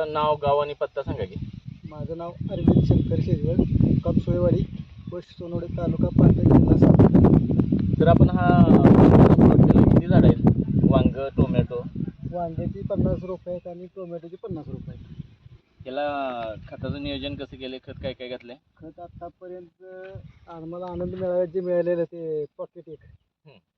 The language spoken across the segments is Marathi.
तुमचं नाव गाव आणि पत्ता सांगा की. माझं नाव अरविंद शंकर शेजवळ मुक्काम सोळेवाडी पोस्ट सोनवडे तालुका पाटण जिल्हा सातारा तर आपण हा केला. किती झाड आहेत? वांग टोमॅटो. वांग्याची पन्नास रुपये आहेत आणि टोमॅटोची पन्नास रुपये आहेत. याला खताचं नियोजन कसं केलंय? खत काय काय घातलंय? खत आतापर्यंत आम्हाला आनंद मिळाला जे मिळालेलं ते पॉकेट एक.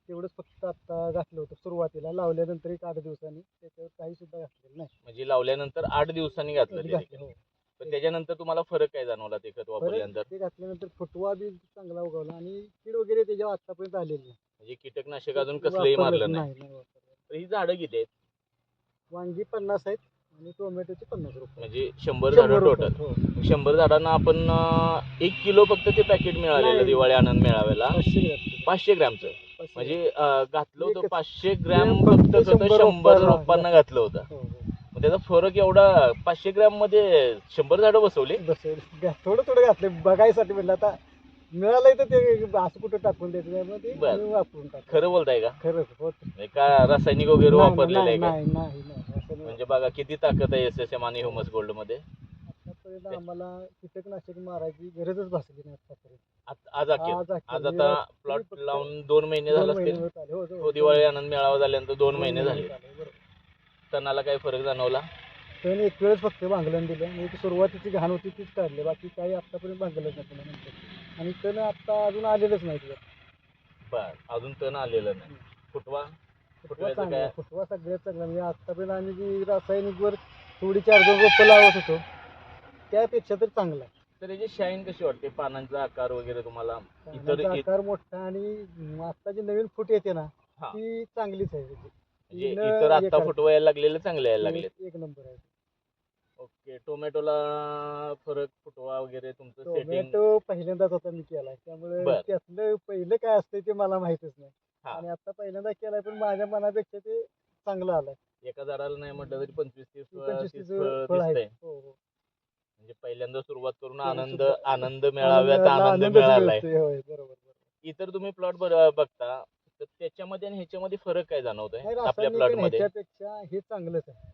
तेवढंच फक्त आता घातलं होतं सुरुवातीला लावल्यानंतर एक आठ दिवसांनी त्याच्यावर काही सुद्धा घातलेलं नाही म्हणजे लावल्यानंतर आठ दिवसांनी घातलं ते घातलं, देखील. हो. पण त्याच्यानंतर तुम्हाला फरक काय जाणवला ते खत वापरल्यानंतर परत ते घातल्यानंतर फुटवा बी चांगला उगवला आणि कीड वगैरे त्याच्यावर आतापर्यंत आलेली नाही म्हणजे कीटकनाशक अजून कसलंही वापरलं मारलं नाही नाही वापरलं. तर ही झाडं किती आहेत वांगी पन्नास आहेत आणि टोमॅटोचे पन्नास रुपये म्हणजे शंभर झाडं शंभर रुपये, टोटल हो. शंभर झाडांना आपण अं, एक किलो फक्त ते पॅकेट मिळालेलं नाही. दिवाळी आनंद मेळाव्याला पाचशे ग्रॅम. पाचशे ग्रॅमचं म्हणजे अं, घातलं होतं एकच. पाचशे ग्रॅम ग्रॅम फक्त फक्त खतं शंभर शंभर रोपांना. रोपांना घातलं होतं. हो, हो. मग त्याचा फरक एवढा पाचशे ग्रॅममध्ये शंभर झाडं बसवली बसेल. घ्या, थोडं थोडं घातले बघायसाठी म्हणलं आता मिळालंय तर ते असं कुठं टाकून द्यायचं ते बरं. वापरून खरं बोलताय का खरंच होत म्हणजे का रासायनिक वगैरे वापरलेलं आहे नाही का नाही नाही नाही असं नाही. म्हणजे बघा किती ताकद आहे एस एस एम आणि ह्युमस गोल्डमध्ये आतापर्यंत आम्हाला कीटकनाशक मारायची गरजच भासली नाही आज- आज अखेर. आज अखेर म्हणजे आता प्लॉट लावून दोन महिने दोन झाले महिने असतील. होत आले. हो, हो, तो दिवाळी आनंद मेळावा झाल्यानंतर दोन महिने झाले. बरोबर. तणाला काही फरक जाणवला? त्याने एक वेळेस फक्त भांगलन दिलं. आणि ती सुरुवातीची घाण होती तीच काढली. बाकी काही आतापर्यंत भांगलंच नाही पुन्हा नंतर. आणि त्यानं आता अजून आलेलंच नाही तिला बर अजून तण आलेलं नाही. फुटवा? फुटवा फुटव्याचं चांगला काय? फुटवा सगळ्यात चांगला. म्हणजे आतापर्यंत आम्ही जी रासायनिकवर थोडी चार दोन रोपं लावत होतो त्यापेक्षा तर चांगला आहे. तर याची शाईन कशी वाटते पानांचा आकार वगैरे तुम्हाला इतर पानाचा आकार मोठा आणि आता जी नवीन फुट येते ना हा. ती चांगलीच आहे त्याची. म्हणजे न इतर आता फुटवा यायला लागलेले चांगले यायला लागले एक एक नंबर आहे ओके टोमॅटोला फरक फुटवा वगैरे तुमचं सेटिंग टोमॅटो पहिल्यांदाच आता मी केलाय त्यामुळे बर. त्यातलं पहिलं काय असतंय ते मला माहितच नाही हा. आणि आता पहिल्यांदा केलाय पण माझ्या मनापेक्षा ते चांगलं आलंय एका झाडाला नाही म्हटलं तरी पंचवीस तीस पंचवीस तीस तीस फळ फळ आहे दिसतंय हो, हो. म्हणजे पहिल्यांदा सुरुवात करून आनंद आनंद मेळाव्यात आनंद मिळालाय. इतर तुम्ही प्लॉट बघता तर त्याच्यामध्ये आणि ह्याच्यामध्ये फरक काय जाणवतोय? आपल्या प्लॉटमध्ये. ह्याच्यापेक्षा हे चांगलंच आहे.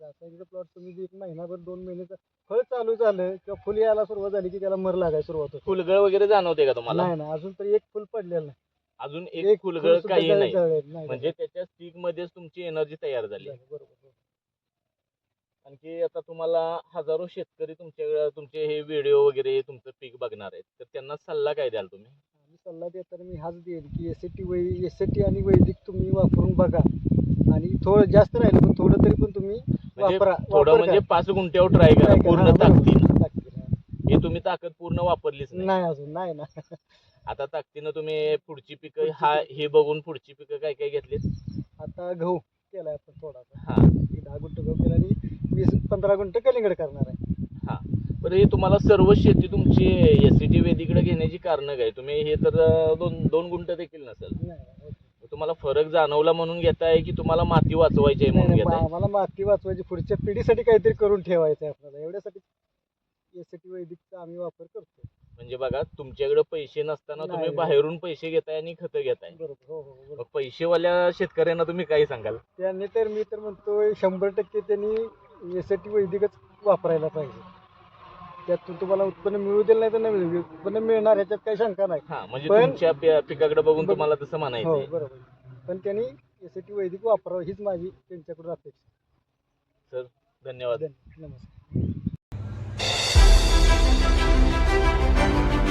रासायनिक प्लॉट तुम्ही एक महिनाभर दोन महिन्याचं फळ चालू झालं किंवा फुल यायला सुरुवात झाली की त्याला मर लागायला सुरुवात होते. फुलगळ वगैरे जाणवते का तुम्हाला? नाही ना अजून तर एक फुल पडलेलं नाही. अजून एक एक फुल फुलगळ काही नाही. म्हणजे त्याच्या स्टिक मध्येच तुमची एनर्जी तयार झाली. बरोबर. आणखी आता तुम्हाला हजारो शेतकरी तुमच्या तुमचे हे व्हिडिओ वगैरे तुमचं पीक बघणार आहेत. तर त्यांना सल्ला काय द्याल तुम्ही? मी सल्ला देताना मी हाच देईन की एस टी वै एस टी आणि वैदिक तुम्ही वापरून बघा. आणि थोडं जास्त राहिलं पण थोडं तरी पण तुम्ही म्हणजे वापरा थोडं वापर म्हणजे. पाच गुंठ्यावर ट्राय करा Try करा. पूर्ण हा, ताकदीनं. हे तुम्ही ताकद पूर्ण वापरलीच नाही. नाही अजून नाही ना. आता ताकदीनं तुम्ही पुढची पिकं पुढची हा. हे बघून पुढची पिकं काय काय घेतलीत? आता गहू. केलाय आपण थोडासा. हा. एक दहा गुंठ गहू केला आणि वीस पंधरा गुंठ कलिंगड करणार आहे. हा. बरं हे तुम्हाला सर्व शेती तुमची एस सी टी वेदीकडे घेण्याची कारण काय? तुम्ही हे तर अं, दोन दोन गुंठ देखील नसेल. नाही, नाही, तुम्हाला फरक जाणवला म्हणून घेताय की तुम्हाला माती वाचवायची आहे नाही, म्हणून नाही, घेताय आम्हाला माती वाचवायची पुढच्या पिढीसाठी काहीतरी करून ठेवायचं आहे आपल्याला. एवढ्यासाठी एस टी वैदिकचा आम्ही वापर करतो म्हणजे बघा तुमच्याकडे पैसे नसताना तुम्ही नाही. बाहेरून पैसे घेताय आणि खतं घेताय. बरोबर हो हो बरोबर. मग पैसेवाल्या शेतकऱ्यांना तुम्ही काय सांगाल? त्यांनी तर मी तर म्हणतोय शंभर टक्के त्यांनी यासाठी वैदिकच वापरायला पाहिजे. त्यातून तुम्हाला उत्पन्न मिळू दिलं नाही तर नाही मिळू. उत्पन्न मिळणार ह्याच्यात काही शंका नाही. हा म्हणजे पण- तुमच्या पि- पिकाकडे बघून बघ- तुम्हाला तसं हो म्हणायचं बरोबर. पण त्यांनी यासाठी वैदिक वापरावं हीच माझी त्यांच्याकडून अपेक्षा धन्यवाद. धन्यवाद नमस्कार.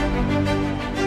なるほど。